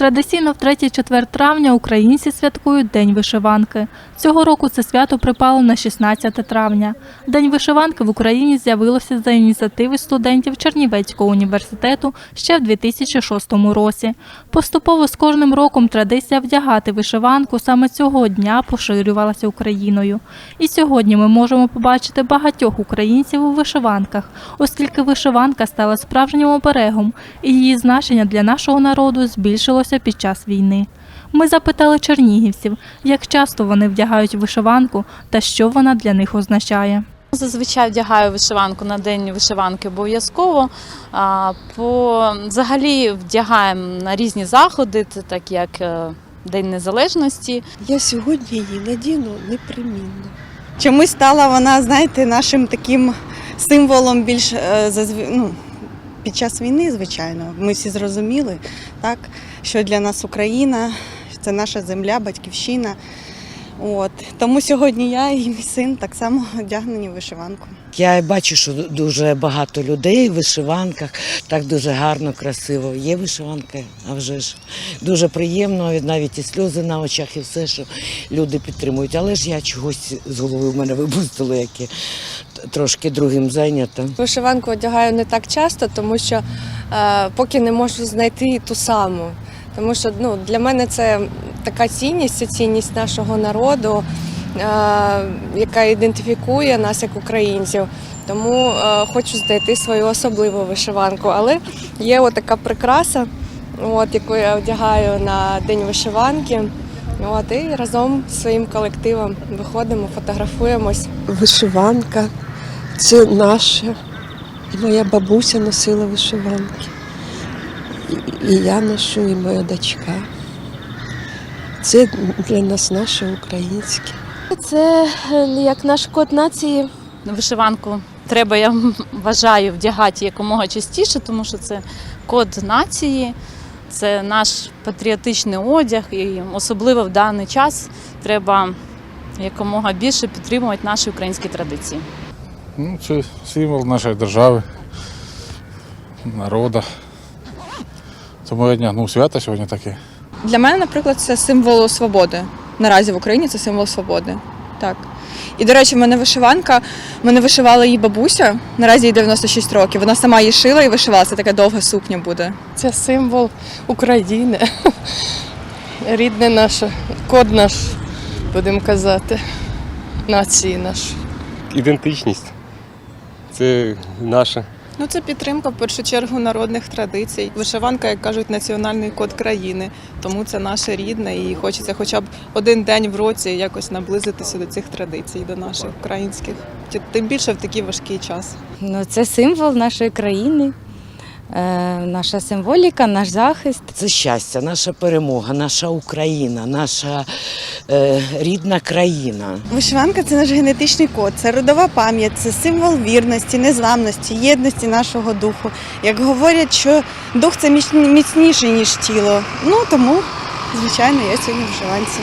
Традиційно в 3-4 травня українці святкують День вишиванки. Цього року це свято припало на 16 травня. День вишиванки в Україні з'явилося за ініціативи студентів Чернівецького університету ще в 2006 році. Поступово з кожним роком традиція вдягати вишиванку саме цього дня поширювалася Україною. І сьогодні ми можемо побачити багатьох українців у вишиванках, оскільки вишиванка стала справжнім оберегом, і її значення для нашого народу збільшилося під час війни. Ми запитали чернігівців, як часто вони вдягають вишиванку та що вона для них означає. Зазвичай вдягаю вишиванку на день вишиванки обов'язково. По взагалі вдягаємо на різні заходи, так як е, День Незалежності. Я сьогодні її надіну непримінно. Чомусь стала вона, знаєте, нашим таким символом більш е, ну, під час війни, звичайно. Ми всі зрозуміли, так, що для нас Україна це наша земля, батьківщина. От. Тому сьогодні я і мій син так само одягнені в вишиванку. Я бачу, що дуже багато людей в вишиванках, так дуже гарно, красиво. Є вишиванка, а вже ж дуже приємно, навіть і сльози на очах, і все, що люди підтримують. Але ж я чогось з голови в мене випустило, яке трошки другим зайнято. Вишиванку одягаю не так часто, тому що е, поки не можу знайти ту саму. Тому що ну, для мене це така цінність, це цінність нашого народу, е, яка ідентифікує нас як українців. Тому е, хочу знайти свою особливу вишиванку. Але є отака прикраса, от, яку я одягаю на день вишиванки. От, і разом з своїм колективом виходимо, фотографуємось. Вишиванка це наше. І моя бабуся носила вишиванки. І, я ношу, і моя дочка. Це для нас наше українське. Це е, як наш код нації. Вишиванку треба, я вважаю, вдягати якомога частіше, тому що це код нації, це наш патріотичний одяг, і особливо в даний час треба якомога більше підтримувати наші українські традиції. Ну, це символ нашої держави, народу. Тому дня, ну, свято сьогодні таке. Для мене, наприклад, це символ свободи. Наразі в Україні це символ свободи. Так. І, до речі, в мене вишиванка, мене вишивала її бабуся, наразі їй 96 років. Вона сама її шила і вишивала, це така довга сукня буде. Це символ України. Рідне наше, код наш, будемо казати, нації нашої. ідентичність. Це наша. Ну, це підтримка в першу чергу народних традицій. Вишиванка, як кажуть, національний код країни. Тому це наше рідне і хочеться хоча б один день в році якось наблизитися до цих традицій, до наших українських. Тим більше в такий важкий час. Ну, це символ нашої країни, наша символіка, наш захист. Це щастя, наша перемога, наша Україна, наша е, рідна країна. Вишиванка це наш генетичний код, це родова пам'ять, це символ вірності, незламності, єдності нашого духу. Як говорять, що дух це міцні- міцніший, ніж тіло. Ну тому, звичайно, я сьогодні вишиванці.